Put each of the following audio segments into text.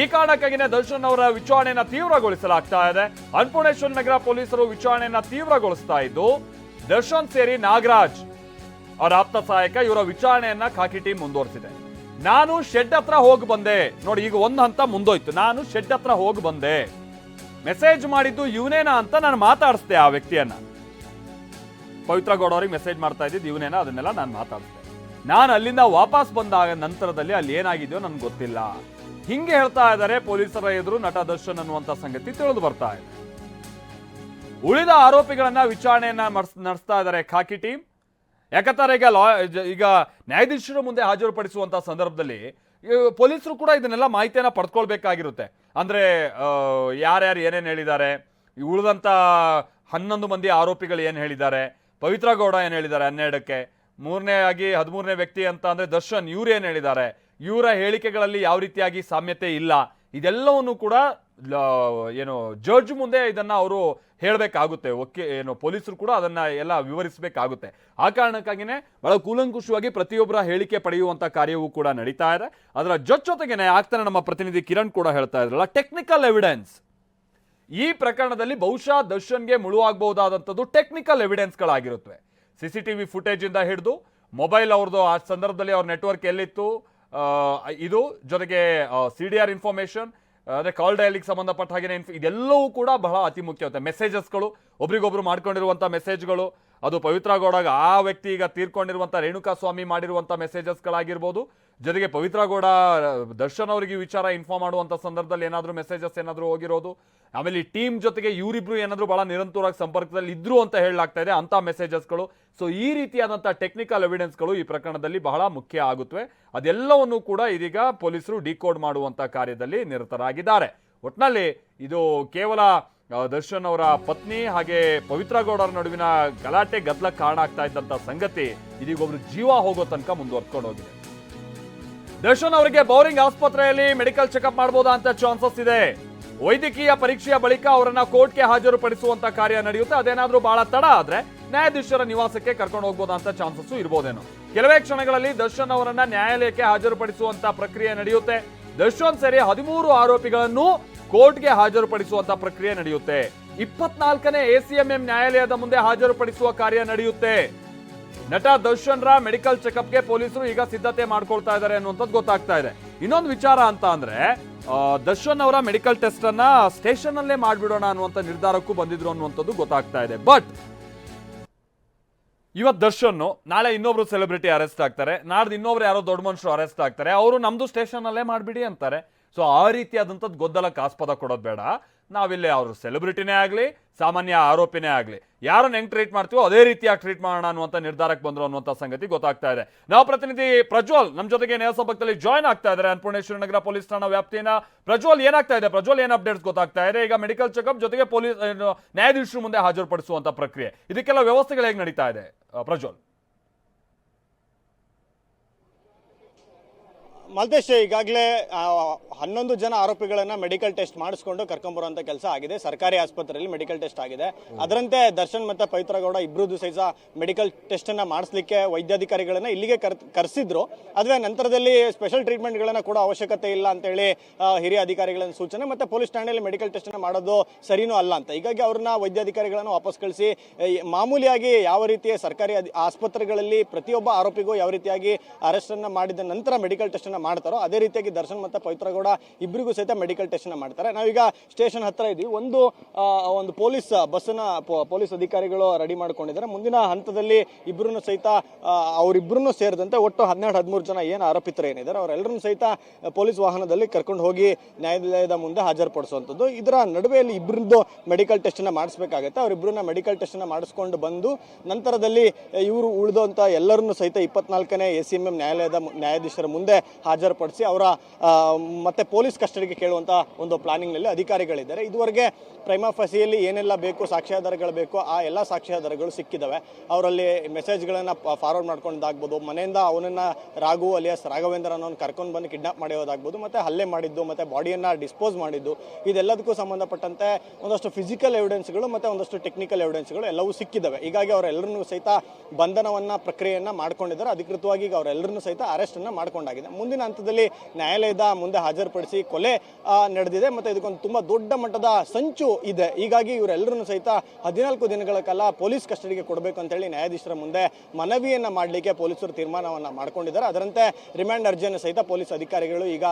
ಈ ಕಾರಣಕ್ಕಾಗಿನೇ ದರ್ಶನ್ ಅವರ ವಿಚಾರಣೆಯನ್ನ ತೀವ್ರಗೊಳಿಸಲಾಗ್ತಾ ಇದೆ. ಅನ್ನಪೂರ್ಣೇಶ್ವರ ನಗರ ಪೊಲೀಸರು ವಿಚಾರಣೆಯನ್ನ ತೀವ್ರಗೊಳಿಸ್ತಾ ಇದ್ದು, ದರ್ಶನ್ ಸೇರಿ ನಾಗರಾಜ್ ಅವರ ಆಪ್ತ ಸಹಾಯಕ ಇವರ ವಿಚಾರಣೆಯನ್ನ ಖಾಕಿ ಟೀಮ್ ಮುಂದುವರಿಸಿದೆ. ನಾನು ಶೆಡ್ ಹತ್ರ ಹೋಗಿ ಬಂದೆ. ನೋಡಿ, ಈಗ ಒಂದು ಹಂತ ಮುಂದೋಯ್ತು. ನಾನು ಶೆಡ್ ಹತ್ರ ಹೋಗಿ ಬಂದೆ. ಮೆಸೇಜ್ ಮಾಡಿದ್ದು ಇವನೇನಾ ಅಂತ ನಾನು ಮಾತಾಡಿಸ್ದೆ ಆ ವ್ಯಕ್ತಿಯನ್ನ. ಪವಿತ್ರ ಗೌಡ ಅವ್ರಿಗೆ ಮೆಸೇಜ್ ಮಾಡ್ತಾ ಇದ್ದಿದ್ದು ಇವನೇನ ಅದನ್ನೆಲ್ಲ ನಾನು ಮಾತಾಡಿಸ್ದೆ. ನಾನು ಅಲ್ಲಿಂದ ವಾಪಸ್ ಬಂದಾಗ ನಂತರದಲ್ಲಿ ಅಲ್ಲಿ ಏನಾಗಿದೆಯೋ ನನ್ಗೆ ಗೊತ್ತಿಲ್ಲ. ಹಿಂಗೆ ಹೇಳ್ತಾ ಇದ್ದಾರೆ ಪೊಲೀಸರ ಎದುರು ನಟ ದರ್ಶನ್ ಅನ್ನುವಂತ ಸಂಗತಿ ತಿಳಿದು ಬರ್ತಾ ಇದೆ. ಉಳಿದ ಆರೋಪಿಗಳನ್ನ ವಿಚಾರಣೆಯನ್ನ ನಡೆಸ್ತಾ ಇದ್ದಾರೆ ಖಾಕಿ ಟೀಮ್. ಯಾಕಂತಾರೆ ಈಗ ಲಾ ಈಗ ನ್ಯಾಯಾಧೀಶರ ಮುಂದೆ ಹಾಜರುಪಡಿಸುವಂತ ಸಂದರ್ಭದಲ್ಲಿ ಪೊಲೀಸರು ಕೂಡ ಇದನ್ನೆಲ್ಲ ಮಾಹಿತಿಯನ್ನ ಪಡ್ಕೊಳ್ಬೇಕಾಗಿರುತ್ತೆ. ಅಂದ್ರೆ ಯಾರ್ಯಾರು ಏನೇನು ಹೇಳಿದ್ದಾರೆ ಉಳಿದಂತ ಹನ್ನೊಂದು ಮಂದಿ ಆರೋಪಿಗಳು ಏನು ಹೇಳಿದ್ದಾರೆ, ಪವಿತ್ರ ಗೌಡ ಏನು ಹೇಳಿದ್ದಾರೆ ಹನ್ನೆರಡಕ್ಕೆ, ಮೂರನೇ ಆಗಿ ಹದಿಮೂರನೇ ವ್ಯಕ್ತಿ ಅಂತ ಅಂದ್ರೆ ದರ್ಶನ್ ಇವ್ರು ಏನು ಹೇಳಿದ್ದಾರೆ ಇವರ ಹೇಳಿಕೆಗಳಲ್ಲಿ ಯಾವ ರೀತಿಯಾಗಿ ಸಾಮ್ಯತೆ ಇಲ್ಲ, ಇದೆಲ್ಲವನ್ನು ಕೂಡ ಏನು ಜಡ್ಜ್ ಮುಂದೆ ಇದನ್ನ ಅವರು ಹೇಳಬೇಕಾಗುತ್ತೆ. ಓಕೆ ಏನು, ಪೊಲೀಸರು ಕೂಡ ಅದನ್ನ ಎಲ್ಲ ವಿವರಿಸಬೇಕಾಗುತ್ತೆ. ಆ ಕಾರಣಕ್ಕಾಗಿನೇ ಬಹಳ ಕೂಲಂಕುಷವಾಗಿ ಪ್ರತಿಯೊಬ್ಬರ ಹೇಳಿಕೆ ಪಡೆಯುವಂತ ಕಾರ್ಯವೂ ಕೂಡ ನಡೀತಾ ಇದೆ. ಅದರ ಜೊತೆ ಜೊತೆಗೇನೆ ಆಗ್ತಾನೆ ನಮ್ಮ ಪ್ರತಿನಿಧಿ ಕಿರಣ್ ಕೂಡ ಹೇಳ್ತಾ ಇದ್ರಲ್ಲ ಟೆಕ್ನಿಕಲ್ ಎವಿಡೆನ್ಸ್ ಈ ಪ್ರಕರಣದಲ್ಲಿ ಬಹುಶಃ ದರ್ಶನ್ಗೆ ಮುಳುವಾಗಬಹುದಾದಂಥದ್ದು technical ಎವಿಡೆನ್ಸ್ಗಳಾಗಿರುತ್ತವೆ C C T V footage ಇಂದ ಹಿಡಿದು ಮೊಬೈಲ್ ಅವ್ರದ್ದು ಆ ಸಂದರ್ಭದಲ್ಲಿ ಅವ್ರ ನೆಟ್ವರ್ಕ್ ಎಲ್ಲಿತ್ತು ಇದು ಜೊತೆಗೆ ಸಿ ಡಿ ಆರ್ ಇನ್ಫಾರ್ಮೇಶನ್ ಅಂದರೆ ಕಾಲ್ ಡಯಲಿಗೆ ಸಂಬಂಧಪಟ್ಟ ಹಾಗೆ ಇದೆಲ್ಲವೂ ಕೂಡ ಬಹಳ ಅತಿ ಮುಖ್ಯವಾಗುತ್ತೆ ಮೆಸೇಜಸ್ಗಳು ಒಬ್ರಿಗೊಬ್ರು ಮಾಡ್ಕೊಂಡಿರುವಂಥ ಮೆಸೇಜ್ಗಳು ಅದು ಪವಿತ್ರ ಗೌಡಾಗ ಆ ವ್ಯಕ್ತಿ ಈಗ ತೀರ್ಕೊಂಡಿರುವಂಥ ರೇಣುಕಾ ಸ್ವಾಮಿ ಮಾಡಿರುವಂಥ ಮೆಸೇಜಸ್ಗಳಾಗಿರ್ಬೋದು ಜೊತೆಗೆ ಪವಿತ್ರ ಗೌಡ, ದರ್ಶನ್ ಅವರಿಗೆ ವಿಚಾರ ಇನ್ಫಾರ್ಮ್ ಮಾಡುವಂಥ ಸಂದರ್ಭದಲ್ಲಿ ಏನಾದರೂ ಮೆಸೇಜಸ್ ಏನಾದರೂ ಹೋಗಿರೋದು? ಆಮೇಲೆ ಈ ಟೀಮ್ ಜೊತೆಗೆ ಇವರಿಬ್ರು ಏನಾದರೂ ಬಹಳ ನಿರಂತರವಾಗಿ ಸಂಪರ್ಕದಲ್ಲಿ ಇದ್ರು ಅಂತ ಹೇಳಲಾಗ್ತಾ ಇದೆ ಅಂತ ಮೆಸೇಜಸ್ಗಳು ಸೊ ಈ ರೀತಿಯಾದಂಥ ಟೆಕ್ನಿಕಲ್ ಎವಿಡೆನ್ಸ್ಗಳು ಈ ಪ್ರಕರಣದಲ್ಲಿ ಬಹಳ ಮುಖ್ಯ ಆಗುತ್ತವೆ. ಅದೆಲ್ಲವನ್ನು ಕೂಡ ಇದೀಗ ಪೊಲೀಸರು ಡಿಕೋಡ್ ಮಾಡುವಂತ ಕಾರ್ಯದಲ್ಲಿ ನಿರತರಾಗಿದ್ದಾರೆ. ಒಟ್ನಲ್ಲಿ ಇದು ಕೇವಲ ದರ್ಶನ್ ಅವರ ಪತ್ನಿ ಹಾಗೆ ಪವಿತ್ರ ಗೌಡರ ನಡುವಿನ ಗಲಾಟೆ ಗದ್ದಲಕ್ಕೆ ಕಾರಣ ಆಗ್ತಾ ಇದ್ದಂತ ಸಂಗತಿ ಇದೀಗ ಒಬ್ರು ಜೀವ ಹೋಗೋ ತನಕ ಮುಂದುವರ್ಕೊಂಡು ಹೋಗಿದೆ. ದರ್ಶನ್ ಅವರಿಗೆ ಬೌರಿಂಗ್ ಆಸ್ಪತ್ರೆಯಲ್ಲಿ ಮೆಡಿಕಲ್ ಚೆಕಪ್ ಮಾಡಬಹುದಾ ಅಂತ ಚಾನ್ಸಸ್ ಇದೆ. ವೈದ್ಯಕೀಯ ಪರೀಕ್ಷೆಯ ಬಳಿಕ ಅವರನ್ನ ಕೋರ್ಟ್ಗೆ ಹಾಜರುಪಡಿಸುವಂತ ಕಾರ್ಯ ನಡೆಯುತ್ತೆ. ಅದೇನಾದ್ರೂ ಬಹಳ ತಡ ಆದ್ರೆ ನ್ಯಾಯಾಧೀಶರ ನಿವಾಸಕ್ಕೆ ಕರ್ಕೊಂಡು ಹೋಗ್ಬೋದಂತ ಚಾನ್ಸಸ್ ಇರ್ಬೋದೇನೋ. ಕೆಲವೇ ಕ್ಷಣಗಳಲ್ಲಿ ದರ್ಶನ್ ಅವರನ್ನ ನ್ಯಾಯಾಲಯಕ್ಕೆ ಹಾಜರುಪಡಿಸುವಂತ ಪ್ರಕ್ರಿಯೆ ನಡೆಯುತ್ತೆ. ದರ್ಶನ್ ಸೇರಿ ಹದಿಮೂರು ಆರೋಪಿಗಳನ್ನು ಕೋರ್ಟ್ಗೆ ಹಾಜರುಪಡಿಸುವಂತ ಪ್ರಕ್ರಿಯೆ ನಡೆಯುತ್ತೆ. ಇಪ್ಪತ್ನಾಲ್ಕನೇ ಎಸಿಎಂಎಂ ನ್ಯಾಯಾಲಯದ ಮುಂದೆ ಹಾಜರುಪಡಿಸುವ ಕಾರ್ಯ ನಡೆಯುತ್ತೆ. ನಟ ದರ್ಶನ್ ರ ಮೆಡಿಕಲ್ ಚೆಕಪ್ಗೆ ಪೊಲೀಸರು ಈಗ ಸಿದ್ಧತೆ ಮಾಡ್ಕೊಳ್ತಾ ಇದ್ದಾರೆ ಅನ್ನುವಂಥದ್ದು ಗೊತ್ತಾಗ್ತಾ ಇದೆ. ಇನ್ನೊಂದು ವಿಚಾರ ಅಂತ ಅಂದ್ರೆ ದರ್ಶನ್ ಅವರ ಮೆಡಿಕಲ್ ಟೆಸ್ಟ್ ಅನ್ನ ಸ್ಟೇಷನ್ ಅಲ್ಲೇ ಮಾಡ್ಬಿಡೋಣ ಅನ್ನುವಂಥ ನಿರ್ಧಾರಕ್ಕೂ ಬಂದಿದ್ರು ಅನ್ನುವಂಥದ್ದು ಗೊತ್ತಾಗ್ತಾ ಇದೆ. ಬಟ್ ಇವತ್ತು ದರ್ಶನ್ ನಾಳೆ ಇನ್ನೊಬ್ರು ಸೆಲೆಬ್ರಿಟಿ ಅರೆಸ್ಟ್ ಆಗ್ತಾರೆ. ನಾಡ್ದು ಇನ್ನೊಬ್ರು ಯಾರೋ ದೊಡ್ಡ ಮನುಷ್ಯರು ಅರೆಸ್ಟ್ ಆಗ್ತಾರೆ. ಅವರು ನಮ್ದು ಸ್ಟೇಷನ್ ಅಲ್ಲೇ ಮಾಡಿಬಿಡಿ ಅಂತಾರೆ. ಸೊ ಆ ರೀತಿಯಾದಂಥದ್ದು ಗೊದ್ದಲಕ್ಕೆ ಆಸ್ಪದ ಕೊಡೋದು ಬೇಡ. ನಾವಿಲ್ಲಿ ಅವರು ಸೆಲೆಬ್ರಿಟಿನೇ ಆಗಲಿ, ಸಾಮಾನ್ಯ ಆರೋಪಿನೇ ಆಗಲಿ, ಯಾರನ್ನ ಹೆಂಗೆ ಟ್ರೀಟ್ ಮಾಡ್ತೀವೋ ಅದೇ ರೀತಿಯಾಗಿ ಟ್ರೀಟ್ ಮಾಡೋಣ ಅನ್ನುವಂಥ ನಿರ್ಧಾರಕ್ಕೆ ಬಂದರು ಅನ್ನುವಂಥ ಸಂಗತಿ ಗೊತ್ತಾಗ್ತಾ ಇದೆ. ನಾವು ಪ್ರತಿನಿಧಿ ಪ್ರಜ್ವಲ್ ನಮ್ಮ ಜೊತೆಗೆ ನೇರ ಸಂಪರ್ಕದಲ್ಲಿ ಜಾಯ್ನ್ ಆಗ್ತಾ ಇದ್ದಾರೆ. ಅನ್ನಪೂರ್ಣೇಶ್ವರ ನಗರ ಪೊಲೀಸ್ ಠಾಣಾ ವ್ಯಾಪ್ತಿನ ಪ್ರಜ್ವಲ್ ಏನಾಗ್ತಾ ಇದೆ? ಪ್ರಜ್ವಲ್, ಏನು ಅಪ್ಡೇಟ್ಸ್ ಗೊತ್ತಾಗ್ತಾ ಇದೆ? ಈಗ ಮೆಡಿಕಲ್ ಚೆಕಪ್ ಜೊತೆಗೆ ಪೊಲೀಸ್ ನ್ಯಾಯಾಧೀಶರ ಮುಂದೆ ಹಾಜರುಪಡಿಸುವಂಥ ಪ್ರಕ್ರಿಯೆ. ಇದಕ್ಕೆಲ್ಲ ವ್ಯವಸ್ಥೆಗಳು ಹೇಗೆ ನಡೀತಾ ಇದೆ ಪ್ರಜ್ವಲ್? ಮಲ್ತೇಶ್, ಈಗಾಗಲೇ ಹನ್ನೊಂದು ಜನ ಆರೋಪಿಗಳನ್ನ ಮೆಡಿಕಲ್ ಟೆಸ್ಟ್ ಮಾಡಿಸ್ಕೊಂಡು ಕರ್ಕೊಂಬರುವಂತ ಕೆಲಸ ಆಗಿದೆ. ಸರ್ಕಾರಿ ಆಸ್ಪತ್ರೆಯಲ್ಲಿ ಮೆಡಿಕಲ್ ಟೆಸ್ಟ್ ಆಗಿದೆ. ಅದರಂತೆ ದರ್ಶನ್ ಮತ್ತೆ ಪವಿತ್ರ ಗೌಡ ಇಬ್ಬರದ್ದು ಸಹಿತ ಮೆಡಿಕಲ್ ಟೆಸ್ಟ್ ಅನ್ನ ಮಾಡಿಸ್ಲಿಕ್ಕೆ ವೈದ್ಯಾಧಿಕಾರಿಗಳನ್ನ ಇಲ್ಲಿಗೆ ಕರ್, ಕರೆಸಿದ್ರು. ಅದೇ ನಂತರದಲ್ಲಿ ಸ್ಪೆಷಲ್ ಟ್ರೀಟ್ಮೆಂಟ್ಗಳನ್ನ ಕೂಡ ಅವಶ್ಯಕತೆ ಇಲ್ಲ ಅಂತೇಳಿ ಹೇಳಿ ಹಿರಿಯ ಅಧಿಕಾರಿಗಳನ್ನ ಸೂಚನೆ ಮತ್ತೆ ಪೊಲೀಸ್ ಠಾಣೆಯಲ್ಲಿ ಮೆಡಿಕಲ್ ಟೆಸ್ಟ್ ಮಾಡೋದು ಸರಿನೂ ಅಲ್ಲ ಅಂತ. ಹೀಗಾಗಿ ಅವ್ರನ್ನ ವೈದ್ಯಾಧಿಕಾರಿಗಳನ್ನ ವಾಪಸ್ ಕಳಿಸಿ ಮಾಮೂಲಿಯಾಗಿ ಯಾವ ರೀತಿಯ ಸರ್ಕಾರಿ ಆಸ್ಪತ್ರೆಗಳಲ್ಲಿ ಪ್ರತಿಯೊಬ್ಬ ಆರೋಪಿಗೂ ಯಾವ ರೀತಿಯಾಗಿ ಅರೆಸ್ಟ್ ಅನ್ನ ಮಾಡಿದ ನಂತರ ಮೆಡಿಕಲ್ ಟೆಸ್ಟ್ ಅನ್ನ ಮಾಡ್ತಾರೋ ಅದೇ ರೀತಿಯಾಗಿ ದರ್ಶನ್ ಮತ್ತೆ ಪವಿತ್ರಗೌಡ ಇಬ್ಬರಿಗೂ ಸಹಿತ ಮೆಡಿಕಲ್ ಟೆಸ್ಟ್ ಅನ್ನ ಮಾಡ್ತಾರೆ. ನಾವೀಗ ಸ್ಟೇಷನ್ ಹತ್ರ ಇದ್ದೀವಿ ಒಂದು ಒಂದು ಪೊಲೀಸ್ ಬಸ್ಸನ್ನ ಪೊಲೀಸ್ ಅಧಿಕಾರಿಗಳು ರೆಡಿ ಮಾಡ್ಕೊಂಡಿದ್ದಾರೆ. ಮುಂದಿನ ಹಂತದಲ್ಲಿ ಇಬ್ಬರನ್ನು ಸಹಿತ ಅವರಿಬ್ಬರನ್ನು ಸೇರಿದಂತೆ ಒಟ್ಟು ಹನ್ನೆರಡು ಹದಿಮೂರು ಜನ ಏನು ಆರೋಪಿತರು ಏನಿದ್ದಾರೆ, ಅವರೆಲ್ಲರನ್ನು ಸಹಿತ ಪೊಲೀಸ್ ವಾಹನದಲ್ಲಿ ಕರ್ಕೊಂಡು ಹೋಗಿ ನ್ಯಾಯಾಲಯದ ಮುಂದೆ ಹಾಜರುಪಡಿಸುವಂಥದ್ದು. ಇದರ ನಡುವೆಯಲ್ಲಿ ಇಬ್ಬರದ್ದು ಮೆಡಿಕಲ್ ಟೆಸ್ಟ್ನ ಮಾಡಿಸ್ಬೇಕಾಗತ್ತೆ. ಅವರಿಬ್ಬರನ್ನ ಮೆಡಿಕಲ್ ಟೆಸ್ಟ್ನ ಮಾಡಿಸ್ಕೊಂಡು ಬಂದು ನಂತರದಲ್ಲಿ ಇವರು ಉಳಿದಂತ ಎಲ್ಲರನ್ನು ಸಹಿತ ಇಪ್ಪತ್ನಾಲ್ಕನೇ ಎ ಸಿ ಎಂ ಎಂ ನ್ಯಾಯಾಲಯದ ನ್ಯಾಯಾಧೀಶರ ಮುಂದೆ ಹಾಜರುಪಡಿಸಿ ಅವರ ಮತ್ತೆ ಪೊಲೀಸ್ ಕಸ್ಟಡಿಗೆ ಕೇಳುವಂಥ ಒಂದು ಪ್ಲಾನಿಂಗ್ನಲ್ಲಿ ಅಧಿಕಾರಿಗಳಿದ್ದಾರೆ. ಇದುವರೆಗೆ ಪ್ರೈಮಾ ಫಸಿಯಲ್ಲಿ ಏನೆಲ್ಲ ಬೇಕು, ಸಾಕ್ಷ್ಯಾಧಾರಗಳು ಬೇಕು, ಆ ಎಲ್ಲ ಸಾಕ್ಷ್ಯಾಧಾರಗಳು ಸಿಕ್ಕಿದ್ದಾವೆ ಅವರಲ್ಲಿ ಮೆಸೇಜ್ಗಳನ್ನು ಫಾರ್ವರ್ಡ್ ಮಾಡ್ಕೊಂಡಾಗ್ಬೋದು, ಮನೆಯಿಂದ ಅವನನ್ನ ರಾಘು ಅಲಿಯಾಸ್ ರಾಘವೇಂದ್ರ ಅನ್ನೋನ್ ಕರ್ಕೊಂಡು ಬಂದು ಕಿಡ್ನಾಪ್ ಮಾಡಿರೋದಾಗ್ಬೋದು, ಮತ್ತೆ ಹಲ್ಲೆ ಮಾಡಿದ್ದು, ಮತ್ತೆ ಬಾಡಿಯನ್ನ ಡಿಸ್ಪೋಸ್ ಮಾಡಿದ್ದು, ಇದೆಲ್ಲದಕ್ಕೂ ಸಂಬಂಧಪಟ್ಟಂತೆ ಒಂದಷ್ಟು ಫಿಸಿಕಲ್ ಎವಿಡೆನ್ಸ್ಗಳು ಮತ್ತೆ ಒಂದಷ್ಟು ಟೆಕ್ನಿಕಲ್ ಎವಿಡೆನ್ಸ್ಗಳು ಎಲ್ಲವೂ ಸಿಕ್ಕಿದ್ದಾವೆ ಹೀಗಾಗಿ ಅವರೆಲ್ಲರನ್ನೂ ಸಹಿತ ಬಂಧನವನ್ನ ಪ್ರಕ್ರಿಯೆಯನ್ನು ಮಾಡ್ಕೊಂಡಿದ್ದಾರೆ. ಅಧಿಕೃತವಾಗಿ ಈಗ ಅವರೆಲ್ಲರನ್ನೂ ಸಹಿತ ಅರೆಸ್ಟನ್ನು ಮಾಡ್ಕೊಂಡಾಗಿದೆ. ಮುಂದಿನ ಮುಂದಿನ ಹಂತದಲ್ಲಿ ನ್ಯಾಯಾಲಯದ ಮುಂದೆ ಹಾಜರುಪಡಿಸಿ ಕೊಲೆ ನಡೆದಿದೆ ಮತ್ತೆ ಇದಕ್ಕೊಂದು ತುಂಬಾ ದೊಡ್ಡ ಮಟ್ಟದ ಸಂಚು ಇದೆ. ಹೀಗಾಗಿ ಇವರೆಲ್ಲರನ್ನು ಸಹಿತ ಹದಿನಾಲ್ಕು ದಿನಗಳ ಕಾಲ ಪೊಲೀಸ್ ಕಸ್ಟಡಿಗೆ ಕೊಡಬೇಕು ಅಂತ ಹೇಳಿ ನ್ಯಾಯಾಧೀಶರ ಮುಂದೆ ಮನವಿಯನ್ನ ಮಾಡಲಿಕ್ಕೆ ಪೊಲೀಸರು ತೀರ್ಮಾನವನ್ನ ಮಾಡ್ಕೊಂಡಿದ್ದಾರೆ. ಅದರಂತೆ ರಿಮ್ಯಾಂಡ್ ಅರ್ಜಿಯನ್ನು ಸಹಿತ ಪೊಲೀಸ್ ಅಧಿಕಾರಿಗಳು ಈಗ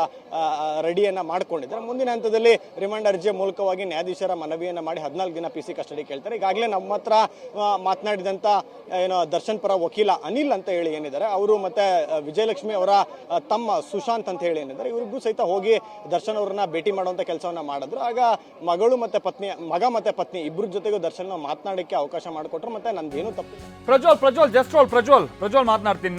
ರೆಡಿಯನ್ನು ಮಾಡ್ಕೊಂಡಿದ್ದಾರೆ. ಮುಂದಿನ ಹಂತದಲ್ಲಿ ರಿಮ್ಯಾಂಡ್ ಅರ್ಜಿಯ ಮೂಲಕವಾಗಿ ನ್ಯಾಯಾಧೀಶರ ಮನವಿಯನ್ನ ಮಾಡಿ ಹದಿನಾಲ್ಕು ದಿನ ಪಿ ಸಿ ಕಸ್ಟಡಿ ಕೇಳ್ತಾರೆ. ಈಗಾಗಲೇ ನಮ್ಮ ಹತ್ರ ಆ, ಮಾತನಾಡಿದಂತ ಏನೋ ದರ್ಶನ್ ಪರ ವಕೀಲ ಅನಿಲ್ ಅಂತ ಹೇಳಿ ಏನಿದ್ದಾರೆ. ಅವರು ಮತ್ತೆ ವಿಜಯಲಕ್ಷ್ಮಿ ಅವರ ಆ, ಸುಶಾಂತ್ ಅಂತ ಹೇಳಿ ಏನಿದ್ದಾರೆ, ಇವರಿಗೂ ಸಹಿತ ಹೋಗಿ ದರ್ಶನ್ ಅವ್ರನ್ನ ಭೇಟಿ ಮಾಡುವಂತ ಕೆಲಸವನ್ನ ಮಾಡಿದ್ರು. ಆಗ ಮಗಳು ಮತ್ತೆ ಪತ್ನಿ, ಮಗ ಮತ್ತೆ ಪತ್ನಿ ಇಬ್ಬರ ಜೊತೆಗೂ ದರ್ಶನ್ ಮಾತನಾಡಕ್ಕೆ ಅವಕಾಶ ಮಾಡಿಕೊಟ್ರು, ಮತ್ತೆ ನಂದೇನು ತಪ್ಪು ಪ್ರಜ್ವಲ್ ಪ್ರಜ್ವಲ್ ಜಸ್ಟ್ ಪ್ರಜ್ವಲ್ ಪ್ರಜ್ವಲ್ ಮಾತನಾಡ್ತೀನಿ.